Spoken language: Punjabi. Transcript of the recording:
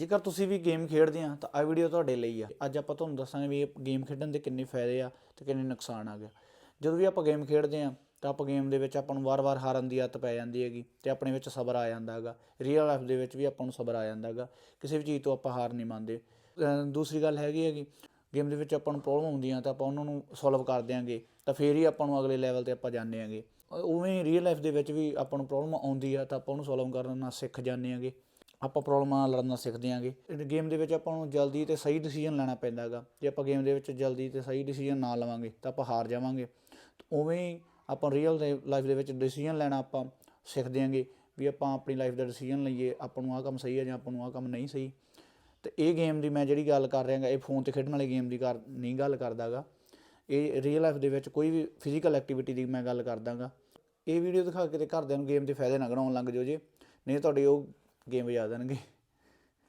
ਜੇਕਰ ਤੁਸੀਂ ਵੀ ਗੇਮ ਖੇਡਦੇ ਆ, ਤਾਂ ਆ ਵੀਡੀਓ ਤੁਹਾਡੇ ਲਈ ਆ। ਅੱਜ ਆਪਾਂ ਤੁਹਾਨੂੰ ਦੱਸਾਂਗੇ ਵੀ ਗੇਮ ਖੇਡਣ ਦੇ ਕਿੰਨੇ ਫਾਇਦੇ ਆ ਤੇ ਕਿੰਨੇ ਨੁਕਸਾਨ ਆ ਗਿਆ ਜਦੋਂ ਵੀ ਆਪਾਂ ਗੇਮ ਖੇਡਦੇ ਆ, ਤਾਂ ਆਪਾਂ ਗੇਮ ਦੇ ਵਿੱਚ ਆਪਾਂ ਨੂੰ ਵਾਰ-ਵਾਰ ਹਾਰਨ ਦੀ ਆਦਤ ਪੈ ਜਾਂਦੀ ਹੈਗੀ ਤੇ ਆਪਣੇ ਵਿੱਚ ਸਬਰ ਆ ਜਾਂਦਾ ਹੈਗਾ। ਰੀਅਲ ਲਾਈਫ ਦੇ ਵਿੱਚ ਵੀ ਆਪਾਂ ਨੂੰ ਸਬਰ ਆ ਜਾਂਦਾ ਹੈਗਾ। ਕਿਸੇ ਵੀ ਚੀਜ਼ ਤੋਂ ਆਪਾਂ ਹਾਰ ਨਹੀਂ ਮੰਨਦੇ। ਦੂਸਰੀ ਗੱਲ ਹੈਗੀ ਹੈਗੀ, ਗੇਮ ਦੇ ਵਿੱਚ ਆਪਾਂ ਨੂੰ ਪ੍ਰੋਬਲਮ ਆਉਂਦੀਆਂ ਤਾਂ ਆਪਾਂ ਉਹਨਾਂ ਨੂੰ ਸੋਲਵ ਕਰ ਦਿਆਂਗੇ। ਤਾਂ ਫੇਰ ਹੀ ਆਪਾਂ ਨੂੰ ਅਗਲੇ ਲੈਵਲ ਤੇ ਆਪਾਂ ਜਾਂਦੇ ਆਂਗੇ ਉਵੇਂ ਹੀ ਰੀਅਲ ਲਾਈਫ ਦੇ ਵਿੱਚ ਵੀ ਆਪਾਂ ਨੂੰ ਪ੍ਰੋਬਲਮ ਆਉਂਦੀ ਆ ਤਾਂ ਆਪਾਂ ਉਹਨੂੰ ਸੋਲਵ ਕਰਨਾ ਸਿੱਖ ਜਾਂਦੇ ਆਂਗੇ ਆਪਾਂ ਪ੍ਰੋਬਲਮਾਂ ਨਾਲ ਲੜਨਾ ਸਿੱਖਦੇ ਆਂਗੇ। ਗੇਮ ਦੇ ਵਿੱਚ ਆਪਾਂ ਨੂੰ ਜਲਦੀ ਤੇ ਸਹੀ ਡਿਸੀਜਨ ਲੈਣਾ ਪੈਂਦਾ ਹੈਗਾ। ਜੇ ਆਪਾਂ ਗੇਮ ਦੇ ਵਿੱਚ ਜਲਦੀ ਤੇ ਸਹੀ ਡਿਸੀਜਨ ਨਾ ਲਵਾਂਗੇ, ਤਾਂ ਆਪਾਂ ਹਾਰ ਜਾਵਾਂਗੇ। ਉਵੇਂ ਹੀ ਆਪਾਂ ਰੀਅਲ ਦੇ ਲਾਈਫ ਦੇ ਵਿੱਚ ਡਿਸੀਜਨ ਲੈਣਾ ਆਪਾਂ ਸਿੱਖਦੇ ਆਂਗੇ ਵੀ ਆਪਾਂ ਆਪਣੀ ਲਾਈਫ ਦਾ ਡਿਸੀਜਨ ਲਈਏ, ਆਪਾਂ ਨੂੰ ਆਹ ਕੰਮ ਸਹੀ ਹੈ ਜਾਂ ਆਪਾਂ ਨੂੰ ਆਹ ਕੰਮ ਨਹੀਂ ਸਹੀ। ਤੇ ਇਹ ਗੇਮ ਦੀ ਮੈਂ ਜਿਹੜੀ ਗੱਲ ਕਰ ਰਿਹਾਗਾ ਇਹ ਫੋਨ ਤੇ ਖੇਡਣ ਵਾਲੀ ਗੇਮ ਦੀ ਕਰ, ਨਹੀਂ ਗੱਲ ਕਰਦਾਗਾ ਇਹ ਰੀਅਲ ਲਾਈਫ ਦੇ ਵਿੱਚ ਕੋਈ ਵੀ ਫਿਜ਼ੀਕਲ ਐਕਟੀਵਿਟੀ ਦੀ ਮੈਂ ਗੱਲ ਕਰਦਾਗਾ ਇਹ ਵੀਡੀਓ ਦਿਖਾ ਕੇ ਤੇ ਘਰਦਿਆਂ ਨੂੰ ਗੇਮ ਦੇ ਫਾਇਦੇ ਨਾ ਗਣਾਉਣ ਲੱਗ ਜਾਓ ਜੇ। ਨਹੀਂ ਤੁਹਾਡੀ ਉਹ ਗੇਮ ਵਜਾ ਦੇਣਗੇ